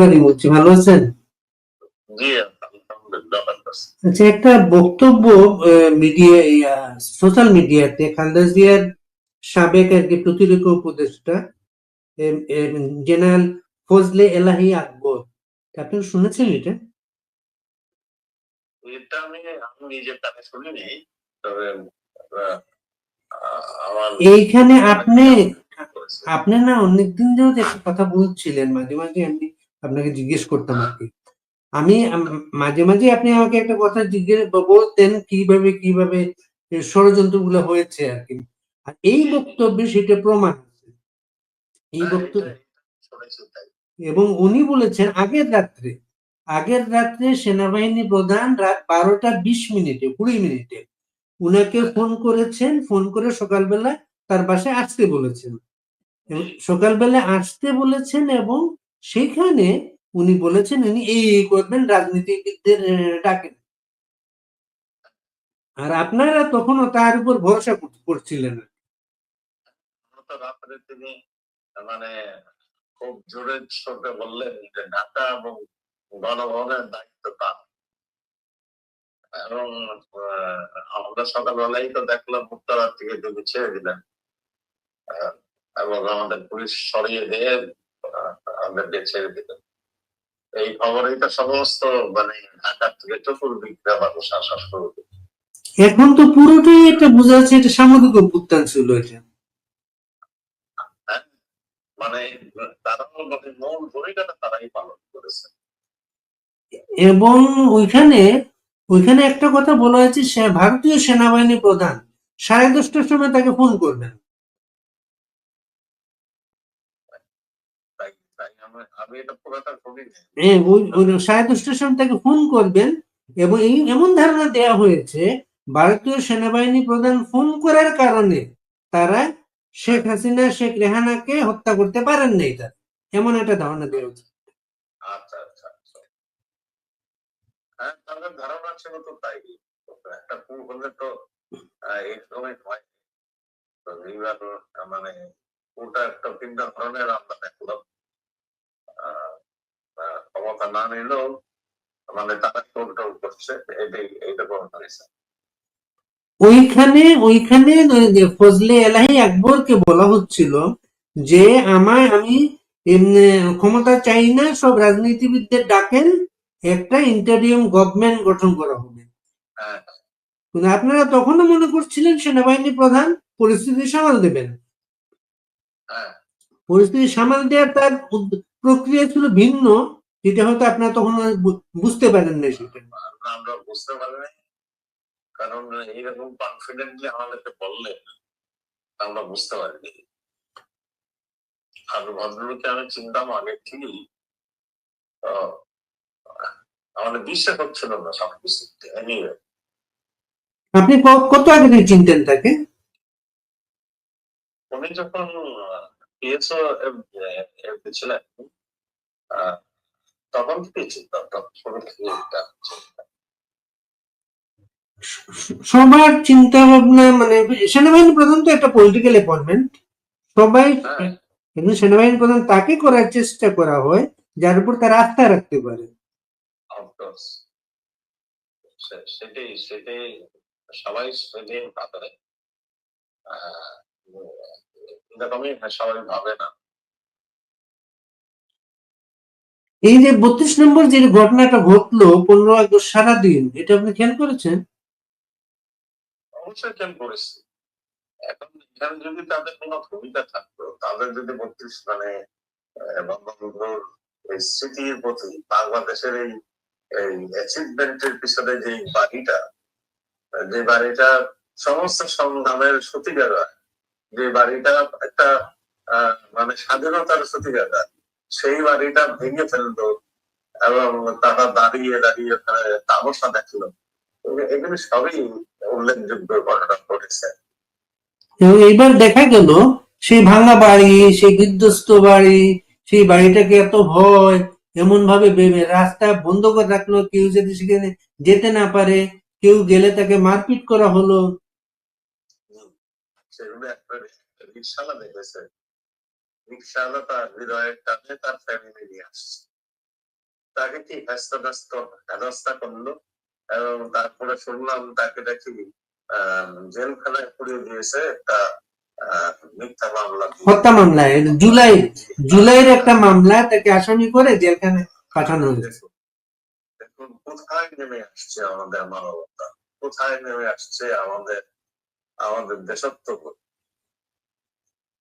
বাড়ি বলছি ভালো আছেন। আচ্ছা একটা বক্তব্য মিডিয়া সোশ্যাল মিডিয়াতে খালেদা জিয়ার সাবেক আর কি প্রতিরক্ষা উপদেষ্টা জেনারেল ফজলে এলাহি আকবর। আপনি শুনেছেন এটা? এটা আমি আমি নিজে কানে শুনিনি তবে আহ, এইখানে আপনি আপনি না অনেকদিন একটা কথা বলছিলেন মাঝে মাঝে আমি আপনাকে জিজ্ঞেস করতাম আর কি। আমি মাঝে মাঝে আপনি আমাকে একটা কথা জিজ্ঞেস বলতেন কীভাবে কীভাবে ষড়যন্ত্রগুলো হয়েছে আর কি। আর এই বক্তব্যে সেটা প্রমাণ এই হ্যাঁ, বক্তব্য এবং উনি বলেছেন আগের রাত্রে আগের রাত্রে সেনাবাহিনী প্রধান রাত বারোটা বিশ মিনিটে কুড়ি মিনিটে উনাকে ফোন করেছেন ফোন করে সকালবেলা তার বাসায় আসতে বলেছেন। এবং সকালবেলা আসতে বলেছেন এবং সেখানে উনি বলেছেন, উনি এই করবেন, রাজনীতিবিদদের ডাকেন। আর আপনারা তখনও তার উপর ভরসা করছিলেন তিনি মানে খুব জোরে চোখে বললেন যে ঢাকা এবং গণভবনের দায়িত্ব তার এবং আমরা সকালবেলাই তো দেখলাম, উত্তরার থেকে তিনি ছেড়ে দিলেন। এবং আমাদের পুলিশ সরিয়ে দিয়ে ছেড়ে দিলেন এই খবরেই তো সমস্ত মানে ঢাকার থেকে মানুষ আসা শুরু এখন তো পুরোটাই এটা বোঝা যাচ্ছে এটা সামরিক অভ্যুত্থান ছিল এটা। মানে তারাও মানে মূল ভূমিকাটা তারাই পালন করেছে। এবং ওইখানে ওইখানে একটা কথা বলা হয়েছে সে- ভারতীয় সেনাবাহিনী প্রধান সাড়ে দশটার সময় তাকে ফোন করবেন তাই তাই তাকে ফোন করবেন এবং এই এমন ধারণা দেয়া হয়েছে ভারতীয় সেনাবাহিনী প্রধান ফোন করার কারণে তারা শেখ হাসিনা শেখ রেহানাকে হত্যা করতে পারেন নাই তার। এমন একটা ধারণা দেওয়া হচ্ছে আচ্ছা আচ্ছা হ্যাঁ তাদের ধারণা ছিল তো তাই। একটা ভুল হলে তো আহ, হয়। তো এইবার মানে ওটা একটা ভিন্ন ধরনের আমরা দেখলাম। ক্ষমতা না নিলেও মানে তারা কন্ট্রোল করছে এটাই এইটা হয়েছে ওইখানে ওইখানে ফজলে এলাহি আকবরকে বলা হচ্ছিল যে আমায় আমি ক্ষমতা চাই না সব রাজনীতিবিদদের ডাকেন একটা ইন্টারিয়াম গভর্নমেন্ট গঠন করা হবে। হ্যাঁ। আপনারা তখনও মনে করছিলেন সেনাবাহিনী প্রধান পরিস্থিতি সামাল দেবেন। হ্যাঁ। পরিস্থিতি সামাল দেওয়ার তার প্রক্রিয়া ছিল ভিন্ন যেটা হয়তো আপনারা তখন বুঝতে পারেন না সেটা আমরা বুঝতে পারি নাই কারণ এইরকম কনফিডেন্টলি আমাদেরকে বললেন আমরা বুঝতে পারিনি আর ভদ্রলোককে আমি চিনতাম আগে থেকেই আমাদের বিশ্বাস হচ্ছিল না সবকিছু আপনি কত আগে থেকে চিনতেন তাকে উনি যখন পিএসও ছিলেন তখন চিন্তা থেকে চিন্তা। সবার চিন্তা ভাবনা মানে সেনাবাহিনী প্রধান তো একটা পলিটিক্যাল অ্যাপয়েন্টমেন্ট সবাই হ্যাঁ। কিন্তু সেনাবাহিনী প্রধান তাকে করার চেষ্টা করা হয় যার উপর তার আস্থা রাখতে পারে। সেটাই সেটাই সবাই সেটাই ভাবে না। এই যে বত্রিশ নম্বর যে ঘটনাটা ঘটলো পনেরো আগস্ট সারাদিন, এটা আপনি খেয়াল করেছেন? অবশ্যই খেয়াল করেছি। এখন এখানে যদি তাদের কোনো ভূমিকা থাকতো, তাদের যদি বত্রিশ মানে বঙ্গবন্ধুর স্মৃতির প্রতি বাংলাদেশের এই এই অ্যাচিভমেন্টের পিছনে যে বাড়িটা যে বাড়িটা সমস্ত সংগ্রামের সত্যিকার যে বাড়িটা একটা মানে স্বাধীনতার সত্যিকার সেই বাড়িটা ভেঙে ফেলল এবং তারা দাঁড়িয়ে দাঁড়িয়ে ওখানে তামসা দেখল। এগুলো- সবই উল্লেখযোগ্য ঘটনা ঘটেছে। এইবার দেখা গেল সেই ভাঙা বাড়ি সেই বিধ্বস্ত বাড়ি সেই বাড়িটাকে এত ভয় এমন ভাবে ভেবে রাস্তা বন্ধ করে রাখল কেউ যদি সেখানে যেতে না পারে কেউ গেলে তাকে মারপিট করা হলো। সেগুলো একটা দেখেছে। রিক্সাওয়ালা তার হৃদয়ের টানে তার ফ্যামিলি নিয়ে আসছে। তাকে কি হেস্তন্যস্ত হেনস্থা করল? এবং তারপরে শুনলাম তাকে নাকি জেলখানায় পুড়িয়ে দিয়েছে একটা মিথ্যা মামলা। হত্যা মামলায় জুলাই জুলাইয়ের একটা মামলা তাকে আসামি করে জেলখানে পাঠানো হয়েছে। দেখুন, কোথায় নেমে আসছে আমাদের মানবতা? কোথায় নেমে আসছে আমাদের আমাদের দেশত্ব?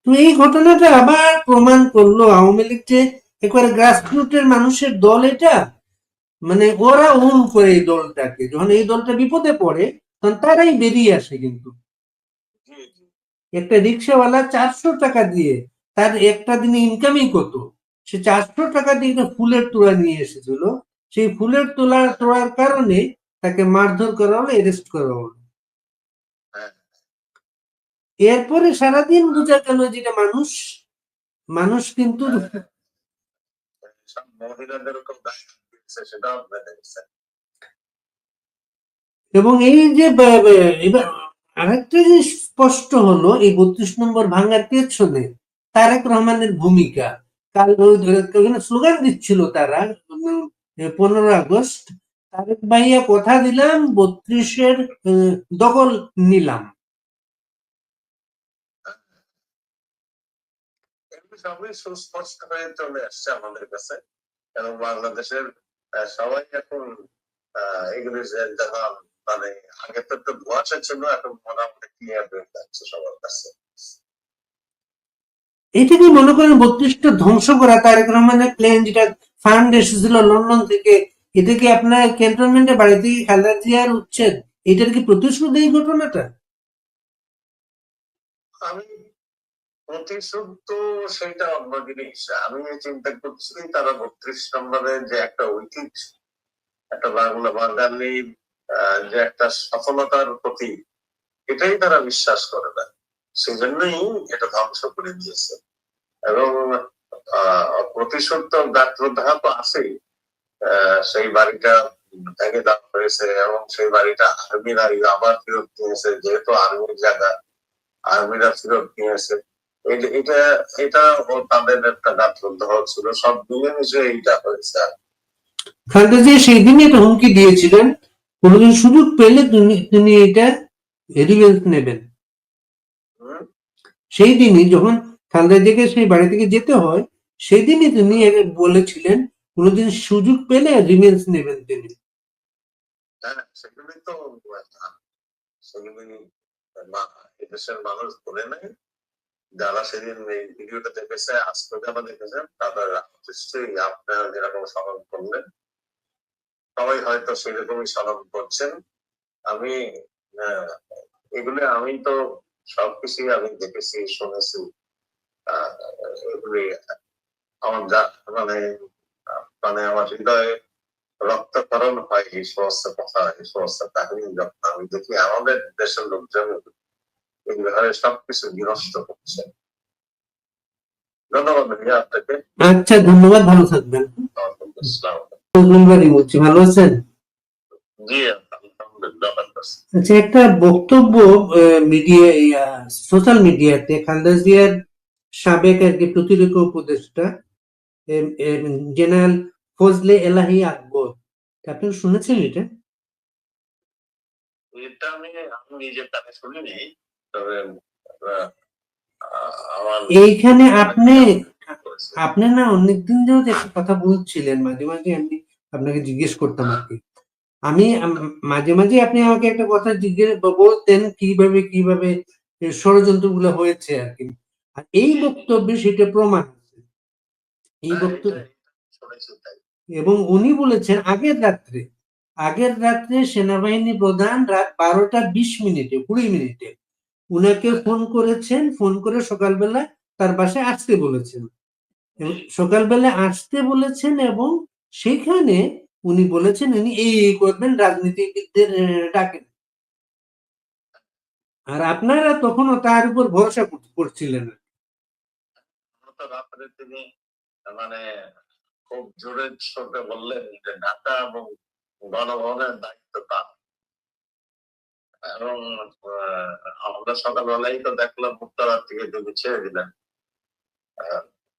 তো এই ঘটনাটা আবার প্রমাণ করল আওয়ামী লীগ যে একবারে গ্রাসরুটের মানুষের দল এটা। মানে ওরা ওন করে এই দলটাকে। যখন এই দলটা বিপদে পড়ে, তখন তারাই বেরিয়ে আসে কিন্তু। একটা রিক্সাওয়ালা চারশো টাকা দিয়ে তার একটা দিনে ইনকামই কত? সে চারশো টাকা দিয়ে ফুলের তোলা নিয়ে এসেছিল। সেই ফুলের তোলা তোলার কারণে তাকে মারধর করা হলো অ্যারেস্ট করা হলো। হ্যাঁ। এরপরে সারাদিন বোঝা গেল যেটা মানুষ মানুষ কিন্তু এবং এই যে এবার আরেকটা জিনিস স্পষ্ট হলো এই বত্রিশ নম্বর ভাঙার পেছনে তারেক রহমানের ভূমিকা। কাল স্লোগান দিচ্ছিল তারা পনেরো আগস্ট তারেক ভাইয়া কথা দিলাম বত্রিশের দখল নিলাম এগুলো সবই সুস্পষ্ট হয়ে চলে আসছে আমাদের কাছে। এবং বাংলাদেশের সবাই এখন মানে আগে তো একটু ধোয়াশা ছিল এখন মোটামুটি ক্লিয়ার হয়ে যাচ্ছে সবার কাছে। এটা কি মনে করেন বত্রিশটা ধ্বংস করা তারেক রহমানের প্লেন যেটা ফান্ড এসেছিল লন্ডন থেকে এটা কি আপনার ক্যান্টনমেন্টে বাড়ি থেকে খালেদা জিয়ার উচ্ছেদ এটার কি প্রতিশোধ এই ঘটনাটা? আমি প্রতিশোধ সেটা অন্য জিনিস। আমি চিন্তা করছি তারা বত্রিশ নম্বরের যে একটা ঐতিহ্য একটা বাংলা বাঙালির আহ, যে একটা সফলতার প্রতি এটাই তারা বিশ্বাস করে না। সেই জন্যই এটা ধ্বংস করে দিয়েছে। এবং প্রতিশোধ তো গাত্রদাহ তো আছেই সেই বাড়িটা ভেঙে দেওয়া হয়েছে এবং সেই বাড়িটা আর্মিরা আবার ফেরত নিয়েছে যেহেতু আর্মির জায়গা আর্মিরা ফেরত নিয়েছে। এটা এটা তাদের একটা গাত্রদাহ ছিল সব মিলে মিশে এইটা হয়েছে খালেদা সেই দিনই একটা হুমকি দিয়েছিলেন কোনোদিন সুযোগ পেলে তিনি তিনি এটা রিভেঞ্জ নেবেন? সেই দিনই যখন খালেদা জিয়াকে সেই বাড়ি থেকে যেতে হয় সেই দিনই তিনি বলেছিলেন কোনোদিন সুযোগ পেলে রিভেঞ্জ নেবেন তিনি। হ্যাঁ সেগুলি তো সেগুলি এদেশের মানুষ বলে নাই। যারা সেদিন এই ভিডিওটা দেখেছে আজকে যারা দেখেছেন তাদের নিশ্চয়ই আপনারা যেরকম স্মরণ করলেন, সবাই হয়তো সেরকমই স্মরণ করছেন। আমি এগুলো আমি তো সবকিছুই আমি দেখেছি, শুনেছি। এগুলি আমার মানে মানে আমার হৃদয়ে রক্তকরণ হয় এই সমস্ত কথা, এই সমস্ত কাহিনী যখন আমি দেখি, আমাদের দেশের লোকজন এইভাবে সবকিছু আচ্ছা ধন্যবাদ, ভালো থাকবেন। বলছি, ভালো আছেন। আচ্ছা একটা বক্তব্য মিডিয়া সোশ্যাল মিডিয়াতে খালেদা জিয়ার সাবেক আর কি প্রতিরক্ষা উপদেষ্টা জেনারেল ফজলে এলাহি আকবর। আপনি শুনেছেন এটা? এটা আমি আমি নিজে কানে শুনিনি। এইখানে আপনি আপনি না অনেকদিন ধরে একটা কথা বলছিলেন মাঝে মাঝে আমি আপনাকে জিজ্ঞেস করতাম আর কি। আমি মাঝে মাঝে আপনি আমাকে একটা কথা জিজ্ঞেস বলতেন কীভাবে কীভাবে ষড়যন্ত্রগুলো হয়েছে আর কি। আর এই বক্তব্যে সেটা প্রমাণ আছে। এই হ্যাঁ, বক্তব্য এবং উনি বলেছেন আগের রাত্রে আগের রাত্রে সেনাবাহিনী প্রধান রাত বারোটা বিশ মিনিটে কুড়ি মিনিটে উনাকে ফোন করেছেন, ফোন করে সকালবেলা তার বাসায় আসতে বলেছেন। সকালবেলা আসতে বলেছেন এবং সেখানে উনি বলেছেন, উনি এই এই করবেন, রাজনীতিবিদদের ডাকেন। আর আপনারা তখনও তার উপর ভরসা করছিলেন। তিনি মানে খুব জোরে বললেন যে, ঢাকা এবং গণভবনের দায়িত্ব তার এবং আমরা সকালবেলাই তো দেখলাম উত্তরার থেকে ছেড়ে দিলেন।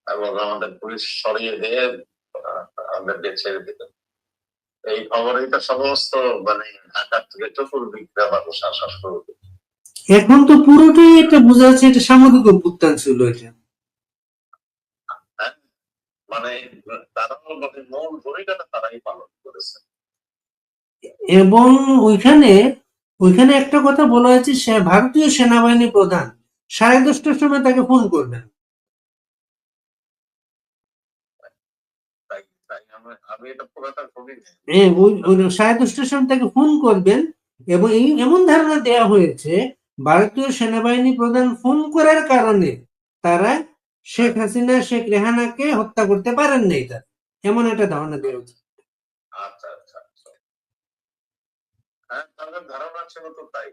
এবং আমাদের পুলিশ সরিয়ে দিয়ে আহ, আমাদেরকে ছেড়ে দিল এই খবরেই তো সমস্ত মানে ঢাকার থেকে মানুষ আসা শুরু এখন তো পুরোটাই এটা বোঝা যাচ্ছে এটা সামরিক অভ্যুত্থান ছিল এটা। মানে তারাও মানে মূল ভূমিকাটা তারাই পালন করেছে। এবং ওইখানে ওইখানে একটা কথা বলা হয়েছে ভারতীয় সেনাবাহিনী প্রধান সাড়ে দশটার সময় তাকে ফোন করবেন। তাকে ফোন করবেন এবং এমন ধারণা দেয়া হয়েছে, ভারতীয় সেনাবাহিনী প্রধান ফোন করার কারণে তারা শেখ হাসিনা, শেখ রেহানাকে হত্যা করতে পারেন নাই তার। এমন একটা ধারণা দেওয়া হয়েছে। আচ্ছা আচ্ছা আচ্ছা। হ্যাঁ তাদের ধারণা ছিল তো তাই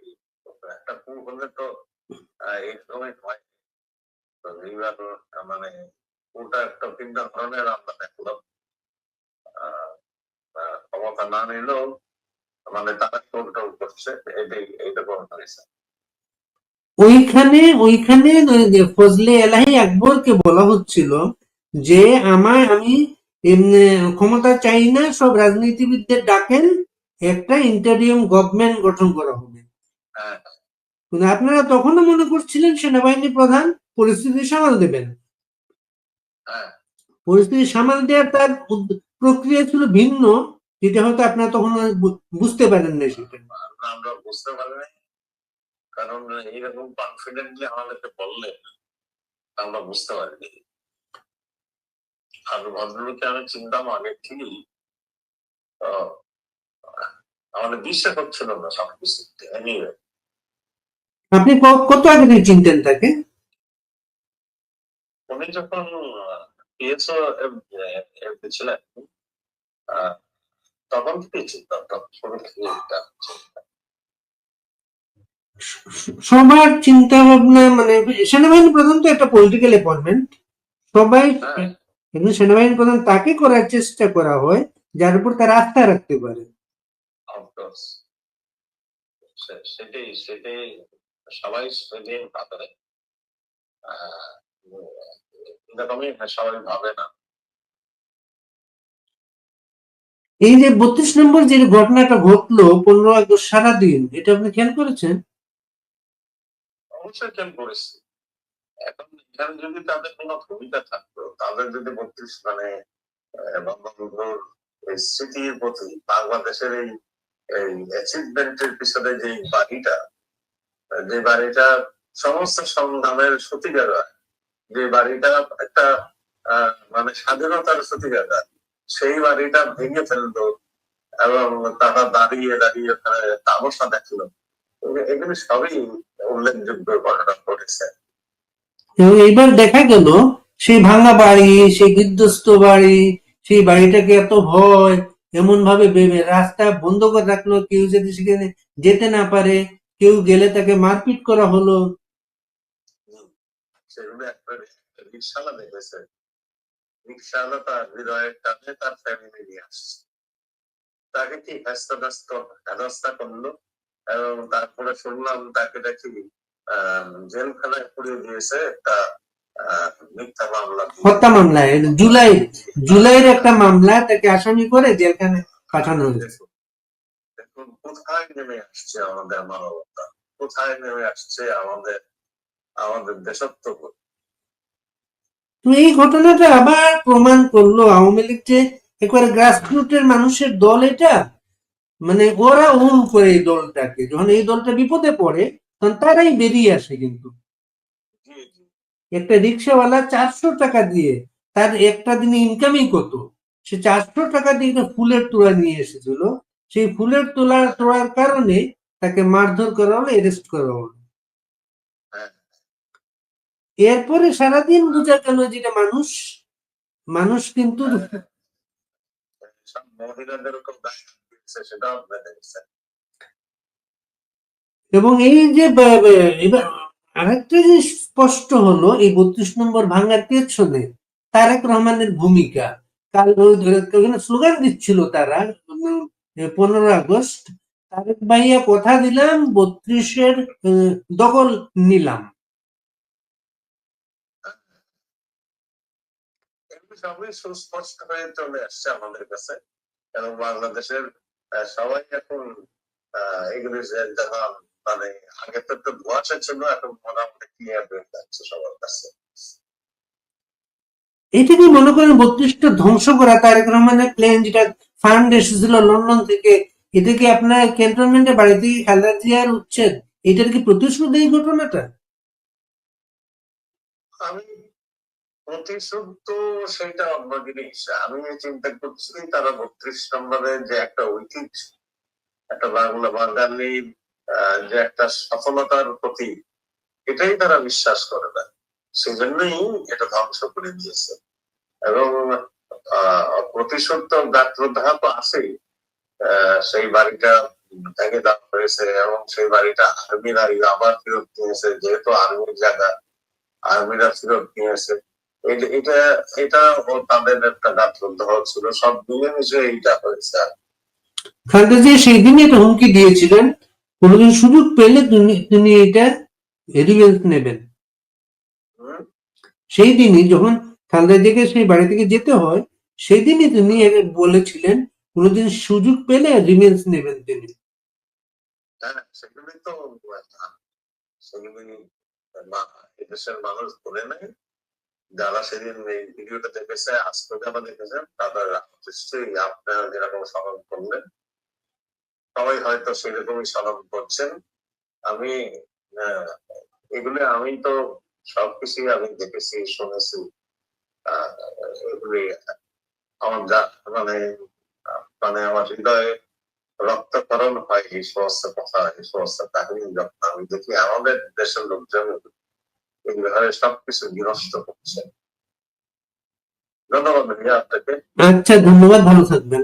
একটা কু হলে তো হয়। তো এইবার মানে একটা ধরনের আমরা দেখলাম। ক্ষমতা না নিলেও মানে তারা করছে এটাই হয়েছে। ওইখানে ওইখানে ফজলে এলাহি আকবরকে বলা হচ্ছিল যে আমার আমি ক্ষমতা চাই না, সব রাজনীতিবিদদের ডাকেন একটা ইন্টারিয়াম গভর্নমেন্ট গঠন করা হবে। হ্যাঁ। কিন্তু আপনারা তখনও মনে করছিলেন সেনাবাহিনী প্রধান পরিস্থিতি সামাল দেবেন। হ্যাঁ। পরিস্থিতি সামাল দেওয়ার তার প্রক্রিয়া ছিল ভিন্ন যেটা হয়তো আপনারা তখন বুঝতে পারেন না সেটা। আমরা বুঝতে পারি নাই। কারণ এইরকম কনফিডেন্টলি আমাদেরকে বললেন আমরা বুঝতে পারিনি আর ভদ্রলোককে আমি চিনতাম আগে থেকেই। আমাদের বিশ্বাস হচ্ছিল না সবকিছু এনিওয়ে আপনি কত আগে থেকে চিনতেন তাকে? উনি যখন পিএসও ছিলেন তখন থেকেই চিন্তা তখন থেকে সবার চিন্তা ভাবনা মানে সেনাবাহিনী প্রধান তো একটা পলিটিক্যাল অ্যাপয়েন্টমেন্ট সবাই হ্যাঁ। কিন্তু সেনাবাহিনী প্রধান তাকে করার চেষ্টা করা হয় যার উপর তার আস্থা রাখতে পারে। Course. সেটাই সেটাই সবাই সেটাই ভাবে। এরকমই সবাই ভাবে না। এই যে বত্রিশ নম্বর যে ঘটনাটা ঘটলো পনেরো আগস্ট সারাদিন এটা আপনি খেয়াল করেছেন? অবশ্যই খেয়াল করেছি। এখন এখানে যদি তাদের কোনো ভূমিকা থাকতো তাদের যদি বত্রিশ মানে বঙ্গবন্ধুর স্মৃতির প্রতি বাংলাদেশের এই এই অ্যাচিভমেন্টের পিছনে যে বাড়িটা যে বাড়িটা সমস্ত সংগ্রামের সত্যিকার যে বাড়িটা একটা মানে স্বাধীনতার সত্যিকার সেই বাড়িটা ভেঙে ফেলল এবং তারা দাঁড়িয়ে দাঁড়িয়ে ওখানে তামসা দেখল। এগুলো- সবই উল্লেখযোগ্য ঘটনা ঘটেছে। এইবার দেখা গেল, সেই ভাঙা বাড়ি, সেই বিধ্বস্ত বাড়ি, সেই বাড়িটাকে এত ভয় এমন ভাবে ভেবে রাস্তা বন্ধ করে রাখল, কেউ যদি সেখানে যেতে না পারে, কেউ গেলে তাকে মারপিট করা হলো। তার হৃদয়ের টানে তার ফ্যামিলি নিয়ে আসছে। তাকে কি ব্যস্ত হেনস্থা করল? এবং তারপরে শুনলাম তাকে নাকি জেলখানায় পুড়িয়ে দিয়েছে একটা মামলা। হত্যা মামলায় জুলাই জুলাইয়ের একটা মামলা তাকে আসামি করে জেলখানে পাঠানো হয়েছে। কোথায় নেমে আসছে আমাদের মানবতা? কোথায় নেমে আসছে আমাদের আমাদের দেশত্ব তো এই ঘটনাটা আবার প্রমাণ করল আওয়ামী লীগ যে একবারে গ্রাসরুটের মানুষের দল এটা। মানে ওরা ওন করে এই দলটাকে। যখন এই দলটা বিপদে পড়ে তখন তারাই বেরিয়ে আসে কিন্তু। একটা রিক্সাওয়ালা চারশো টাকা দিয়ে তার একটা দিনে ইনকামই কত? সে চারশো টাকা দিয়ে একটা ফুলের তোড়া নিয়ে এসেছিল। সেই ফুলের তোলা তোলার কারণে তাকে মারধর করা হলো অ্যারেস্ট করা হলো। হ্যাঁ। এরপরে সারাদিন বোঝা গেল যেটা মানুষ। মানুষ কিন্তু এবং এই যে আরেকটা জিনিস স্পষ্ট হলো এই বত্রিশ নম্বর ভাঙার পেছনে তারেক রহমানের ভূমিকা। কাল স্লোগান দিচ্ছিল তারা পনেরো আগস্ট তারেক ভাইয়া কথা দিলাম বত্রিশের দখল নিলাম। সবই সুস্পষ্ট হয়ে চলে আসছে আমাদের কাছে। এবং বাংলাদেশের সবাই এখন আহ, এগুলি যে যখন মানে আগে তো একটু ধোয়াশা ছিল এখন মোটামুটি ক্লিয়ার হয়ে যাচ্ছে সবার কাছে। মনে করেন বত্রিশটা ধ্বংস করা তারেক রহমানের প্লেন যেটা ফান্ড এসেছিল লন্ডন থেকে এটা কি আপনার ক্যান্টনমেন্টের বাড়ি থেকে খালেদা জিয়ার উচ্ছেদ? এটার কি প্রতিশোধ এই ঘটনাটা? আমি প্রতিশোধ তো সেটা অন্য জিনিস। আমি চিন্তা করছি তারা বত্রিশ নম্বরের যে একটা ঐতিহ্য একটা বাংলা বাঙালির যে একটা সফলতার প্রতি এটাই তারা বিশ্বাস করে না। সেই জন্যই এটা ধ্বংস করে দিয়েছে। এবং প্রতিশোধ তো গাত্রদাহ তো আছেই। সেই বাড়িটা ভেঙে দেওয়া হয়েছে এবং সেই বাড়িটা আর্মিরা আবার ফেরত নিয়েছে, যেহেতু আর্মির জায়গা। আর্মিরা ফেরত নিয়েছে। এটা এটা তাদের একটা গাত্রদাহ ছিল সব মিলেমিশে এইটা হয়েছে। খালেদা জিয়া সেই দিনই একটা হুমকি দিয়েছিলেন। কোনোদিন সুযোগ পেলে তিনি এটা রিভেঞ্জ নেবেন। সেই দিনই যখন খালেদা জিয়াকে সেই বাড়ি থেকে যেতে হয়, সেই দিনই তিনি বলেছিলেন, কোনোদিন সুযোগ পেলে রিভেঞ্জ নেবেন তিনি। হ্যাঁ সেগুলি তো সেগুলি সেদিন এই ভিডিওটা দেখেছে আজকে যারা দেখেছেন, তাদের নিশ্চয়ই আপনারা যেরকম স্মরণ করলেন সবাই হয়তো সেরকমই স্মরণ করছেন। আমি এগুলো আমি তো সবকিছুই আমি দেখেছি শুনেছি। এগুলি আমার মানে মানে আমার হৃদয়ে রক্তকরণ হয় এই সমস্ত কথা এই সমস্ত কাহিনী যখন আমি দেখি আমাদের দেশের লোকজন এই ব্যাপারে সবকিছু বিনষ্ট করছে। ধন্যবাদ ভাইয়া আপনাকে। আচ্ছা ধন্যবাদ ভালো থাকবেন।